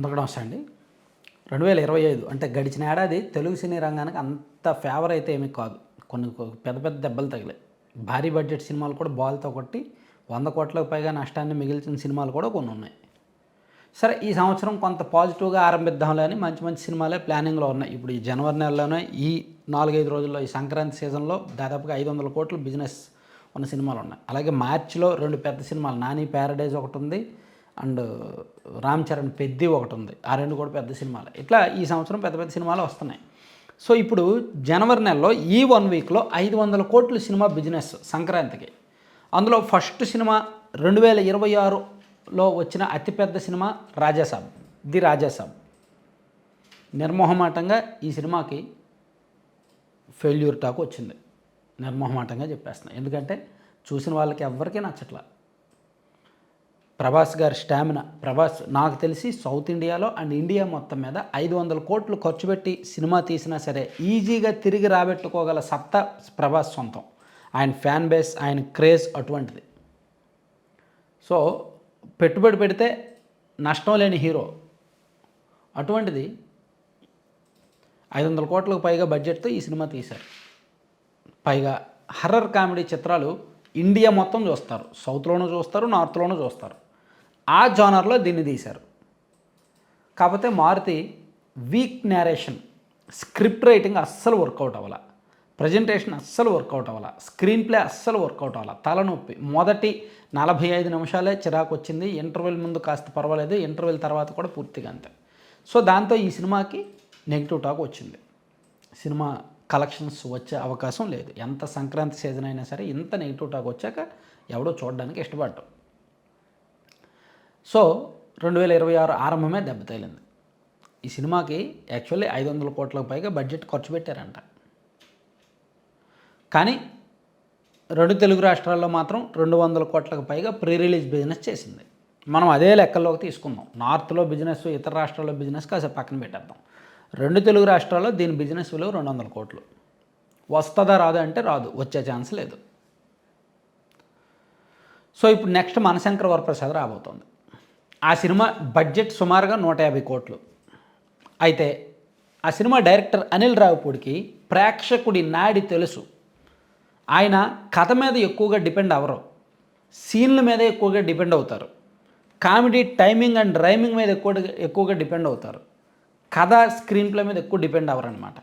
అందరికీ నమస్తే అండి రెండు వేల ఇరవై ఐదు అంటే గడిచిన ఏడాది తెలుగు సినీ రంగానికి అంత ఫేవర్ అయితే ఏమీ కాదు. కొన్ని పెద్ద పెద్ద దెబ్బలు తగిలాయి. భారీ బడ్జెట్ సినిమాలు కూడా బాల్తో కొట్టి వంద కోట్లకు పైగా నష్టాన్ని మిగిల్చిన సినిమాలు కూడా కొన్ని ఉన్నాయి. సరే ఈ సంవత్సరం కొంత పాజిటివ్గా ఆరంభిద్దాంలే అని మంచి మంచి సినిమాలే ప్లానింగ్లో ఉన్నాయి. ఇప్పుడు ఈ జనవరి నెలలోనే ఈ నాలుగైదు రోజుల్లో ఈ సంక్రాంతి సీజన్లో దాదాపుగా ఐదు వందల కోట్ల బిజినెస్ ఉన్న సినిమాలు ఉన్నాయి. అలాగే మార్చిలో రెండు పెద్ద సినిమాలు నాని ప్యారడైజ్ ఒకటి ఉంది. అండ్ రామ్ చరణ్ పెద్ది ఒకటి ఉంది ఆ రెండు కూడా పెద్ద సినిమాలు. ఇట్లా ఈ సంవత్సరం పెద్ద పెద్ద సినిమాలు వస్తున్నాయి. సో ఇప్పుడు జనవరి నెలలో ఈ వన్ వీక్లో ఐదు వందల కోట్ల సినిమా బిజినెస్ సంక్రాంతికి. అందులో ఫస్ట్ సినిమా రెండు వేల ఇరవై ఆరులో వచ్చిన అతిపెద్ద సినిమా రాజాసాబ్. ది రాజాసాబ్. నిర్మోహమాటంగా ఈ సినిమాకి ఫెయిల్యూర్ టాక్ వచ్చింది. నిర్మోహమాటంగా చెప్పేస్తున్నాను ఎందుకంటే చూసిన వాళ్ళకి ఎవరికీ నచ్చట్లా. ప్రభాస్ గారి స్టామినా. ప్రభాస్ నాకు తెలిసి సౌత్ ఇండియాలో అండ్ ఇండియా మొత్తం మీద ఐదు వందల కోట్లు ఖర్చు పెట్టి సినిమా తీసినా సరే ఈజీగా తిరిగి రాబెట్టుకోగల సత్తా ప్రభాస్ సొంతం. ఆయన ఫ్యాన్ బేస్ ఆయన క్రేజ్ అటువంటిది. సో పెట్టుబడి పెడితే నష్టం లేని హీరో. అటువంటిది ఐదు వందల కోట్లకు పైగా బడ్జెట్తో ఈ సినిమా తీశారు. పైగా హర్రర్ కామెడీ చిత్రాలు ఇండియా మొత్తం చూస్తారు. సౌత్లోనూ చూస్తారు నార్త్లోనూ చూస్తారు. ఆ జానర్లో దీన్ని తీశారు. కాకపోతే Maruthi weak narration script writing అస్సలు వర్కౌట్ అవ్వాల. ప్రజెంటేషన్ అస్సలు వర్కౌట్ అవ్వాల. స్క్రీన్ ప్లే అస్సలు వర్కౌట్ అవ్వాల. తలనొప్పి. మొదటి నలభై ఐదు నిమిషాలే చిరాకు వచ్చింది. ఇంటర్వెల్ ముందు కాస్త పర్వాలేదు. ఇంటర్వెల్ తర్వాత కూడా పూర్తిగా అంతే. సో దాంతో ఈ సినిమాకి నెగిటివ్ టాక్ వచ్చింది. సినిమా కలెక్షన్స్ వచ్చే అవకాశం లేదు. ఎంత సంక్రాంతి సీజన్ అయినా సరే ఇంత నెగిటివ్ టాక్ వచ్చాక ఎవడో చూడడానికి ఇష్టపడ్డాం సో రెండు వేల ఇరవై ఆరు ఆరంభమే దెబ్బతగిలింది ఈ సినిమాకి యాక్చువల్లీ ఐదు వందల కోట్లకు పైగా బడ్జెట్ ఖర్చు పెట్టారంట. కానీ రెండు తెలుగు రాష్ట్రాల్లో మాత్రం రెండు వందల కోట్లకు పైగా ప్రీ రిలీజ్ బిజినెస్ చేసింది. మనం అదే లెక్కల్లోకి తీసుకుందాం. నార్త్లో బిజినెస్ ఇతర రాష్ట్రాల్లో బిజినెస్ కాసేపు పక్కన పెట్టేద్దాం. రెండు తెలుగు రాష్ట్రాల్లో దీని బిజినెస్ విలువ రెండు వందల కోట్లు. వస్తుందా రాదు అంటే రాదు. వచ్చే ఛాన్స్ లేదు. సో ఇప్పుడు నెక్స్ట్ మనశంకర్ వరప్రసాద్ రాబోతోంది. ఆ సినిమా బడ్జెట్ సుమారుగా నూట యాభై కోట్లు. అయితే ఆ సినిమా డైరెక్టర్ అనిల్ రావుపూడికి ప్రేక్షకుడి నాడి తెలుసు. ఆయన కథ మీద ఎక్కువగా డిపెండ్ అవ్వరు. సీన్ల మీద ఎక్కువగా డిపెండ్ అవుతారు. కామెడీ టైమింగ్ అండ్ రైమింగ్ మీద ఎక్కువ ఎక్కువగా డిపెండ్ అవుతారు. కథ స్క్రీన్ ప్లే మీద ఎక్కువ డిపెండ్ అవ్వరు అనమాట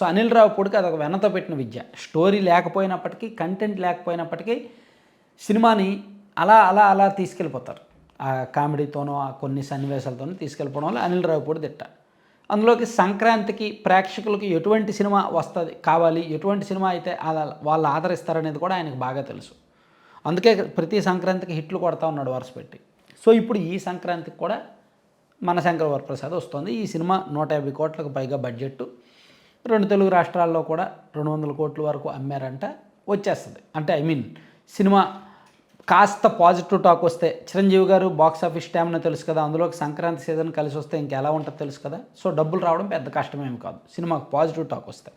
సో అనిల్ రావుపూడికి అదొక వెనతో పెట్టిన విద్య. స్టోరీ లేకపోయినప్పటికీ కంటెంట్ లేకపోయినప్పటికీ సినిమాని అలా అలా అలా తీసుకెళ్ళిపోతారు. ఆ కామెడీతోనో ఆ కొన్ని సన్నివేశాలతోనో తీసుకెళ్ళిపోవడం వల్ల అనిల్ రావుపూడి తిట్ట. అందులోకి సంక్రాంతికి ప్రేక్షకులకి ఎటువంటి సినిమా వస్తుంది కావాలి ఎటువంటి సినిమా అయితే వాళ్ళు ఆదరిస్తారనేది కూడా ఆయనకు బాగా తెలుసు. అందుకే ప్రతి సంక్రాంతికి హిట్లు కొడతా ఉన్నాడు వరుస పెట్టి. సో ఇప్పుడు ఈ సంక్రాంతికి కూడా మన శంకర వరప్రసాద్ వస్తుంది. ఈ సినిమా నూట యాభై కోట్లకు పైగా బడ్జెట్ రెండు తెలుగు రాష్ట్రాల్లో కూడా రెండు వందల కోట్ల వరకు అమ్మారంట వచ్చేస్తుంది. అంటే ఐ మీన్ సినిమా కాస్త పాజిటివ్ టాక్ వస్తే చిరంజీవి గారు బాక్స్ ఆఫీస్ స్టామినా తెలుసు కదా అందులోకి సంక్రాంతి సీజన్ కలిసి వస్తే ఇంకెలా ఉంటుందో తెలుసు కదా. సో డబ్బులు రావడం పెద్ద కష్టమేమి కాదు. సినిమాకు పాజిటివ్ టాక్ వస్తే.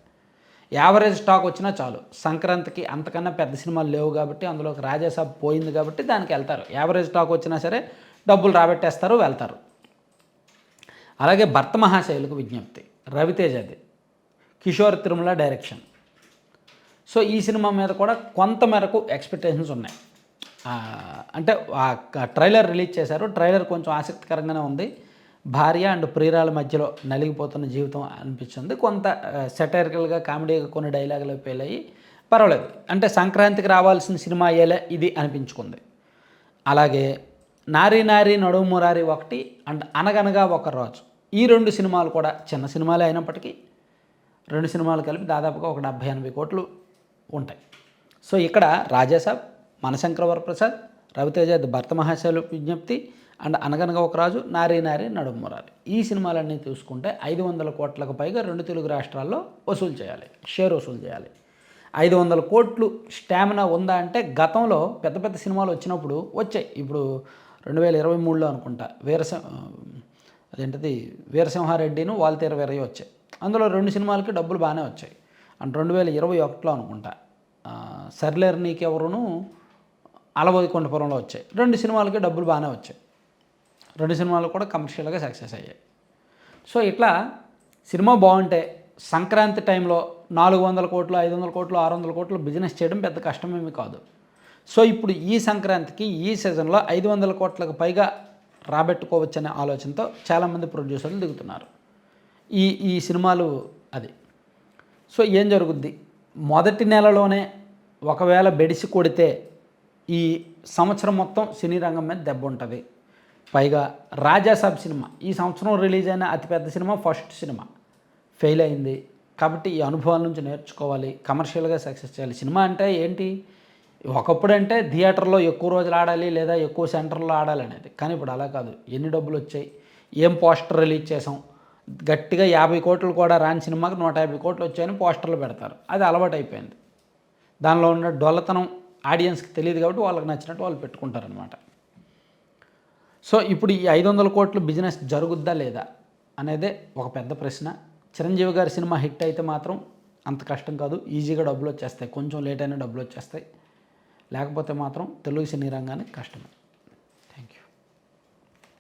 యావరేజ్ టాక్ వచ్చినా చాలు. సంక్రాంతికి అంతకన్నా పెద్ద సినిమాలు లేవు కాబట్టి అందులోకి రాజాసాబ్ పోయింది కాబట్టి దానికి వెళ్తారు. యావరేజ్ టాక్ వచ్చినా సరే డబ్బులు రాబెట్టేస్తారు వెళ్తారు. అలాగే భర్త మహాశైలకు విజ్ఞప్తి. రవితేజది కిషోర్ తిరుమల డైరెక్షన్ సో ఈ సినిమా మీద కూడా కొంత మేరకు ఎక్స్పెక్టేషన్స్ ఉన్నాయి. అంటే ట్రైలర్ రిలీజ్ చేశారు. ట్రైలర్ కొంచెం ఆసక్తికరంగానే ఉంది. భార్య అండ్ ప్రియురాల మధ్యలో నలిగిపోతున్న జీవితం అనిపించింది కొంత సెటైరికల్గా కామెడీగా కొన్ని డైలాగులు పేలయ్యి పర్వాలేదు. అంటే సంక్రాంతికి రావాల్సిన సినిమా అయ్యేలా ఇది అనిపించుకుంది. అలాగే నారీ నారీ నడుము మురారి ఒకటి అండ్ అనగనగా ఒక రాజు. ఈ రెండు సినిమాలు కూడా చిన్న సినిమాలే అయినప్పటికీ రెండు సినిమాలు కలిపి దాదాపుగా ఒక డెబ్భై ఎనభై కోట్లు ఉంటాయి. సో ఇక్కడ రాజాసాబ్ మనశంకర వరప్రసాద్ రవితేజ భర్త మహాశైలు విజ్ఞప్తి అండ్ అనగనగా ఒక రాజు నారీ నారీ నడుమురాలి ఈ సినిమాలన్నీ చూసుకుంటే ఐదు వందల కోట్లకు పైగా రెండు తెలుగు రాష్ట్రాల్లో వసూలు చేయాలి షేర్ వసూలు చేయాలి. ఐదు వందల కోట్లు స్టామినా ఉందా అంటే గతంలో పెద్ద పెద్ద సినిమాలు వచ్చినప్పుడు వచ్చాయి. ఇప్పుడు రెండు వేల ఇరవై మూడులో అనుకుంటా వీరస అదేంటిది వీరసింహారెడ్డిను వాల్తీర వీరయ్య వచ్చాయి. అందులో రెండు సినిమాలకి డబ్బులు బాగానే వచ్చాయి. అండ్ రెండు వేల ఇరవై ఒకటిలో అనుకుంటా సర్లేర్ సర్లేరు నీకెవరును అలవోది కొండపురంలో వచ్చాయి. రెండు సినిమాలకి డబ్బులు బాగానే వచ్చాయి. రెండు సినిమాలు కూడా కమర్షియల్గా సక్సెస్ అయ్యాయి. సో ఇట్లా సినిమా బాగుంటే సంక్రాంతి టైంలో నాలుగు వందల కోట్లు ఐదు వందల కోట్లు ఆరు వందల కోట్లు బిజినెస్ చేయడం పెద్ద కష్టమేమి కాదు. సో ఇప్పుడు ఈ సంక్రాంతికి ఈ సీజన్లో ఐదు వందల కోట్లకు పైగా రాబెట్టుకోవచ్చనే ఆలోచనతో చాలామంది ప్రొడ్యూసర్లు దిగుతున్నారు. ఈ ఈ సినిమాలు అది. సో ఏం జరుగుద్ది? మొదటి నెలలోనే ఒకవేళ బెడిసి కొడితే ఈ సంవత్సరం మొత్తం సినీ రంగం మీద దెబ్బ ఉంటుంది. పైగా రాజాసాబ్ సినిమా ఈ సంవత్సరం రిలీజ్ అయిన అతిపెద్ద సినిమా ఫస్ట్ సినిమా. ఫెయిల్ అయింది. కాబట్టి ఈ అనుభవాల నుంచి నేర్చుకోవాలి. కమర్షియల్గా సక్సెస్ చేయాలి. సినిమా అంటే ఏంటి? ఒకప్పుడు అంటే థియేటర్లో ఎక్కువ రోజులు ఆడాలి లేదా ఎక్కువ సెంటర్లో ఆడాలి అనేది. కానీ ఇప్పుడు అలా కాదు. ఎన్ని డబ్బులు వచ్చాయి? ఏం పోస్టర్ రిలీజ్ చేసాం గట్టిగా యాభై కోట్లు కూడా రాని సినిమాకి నూట యాభై కోట్లు వచ్చాయని పోస్టర్లు పెడతారు. అది అలవాటు అయిపోయింది దానిలో ఉన్న డొల్లతనం ఆడియన్స్కి తెలియదు కాబట్టి వాళ్ళకి నచ్చినట్టు వాళ్ళు పెట్టుకుంటారనమాట సో ఇప్పుడు ఈ ఐదు వందల కోట్లు బిజినెస్ జరుగుద్దా లేదా అనేదే ఒక పెద్ద ప్రశ్న. చిరంజీవి గారి సినిమా హిట్ అయితే మాత్రం అంత కష్టం కాదు. ఈజీగా డబ్బులు వచ్చేస్తాయి. కొంచెం లేట్ అయినా డబ్బులు వచ్చేస్తాయి. లేకపోతే మాత్రం తెలుగు సినీ రంగానికి కష్టమే.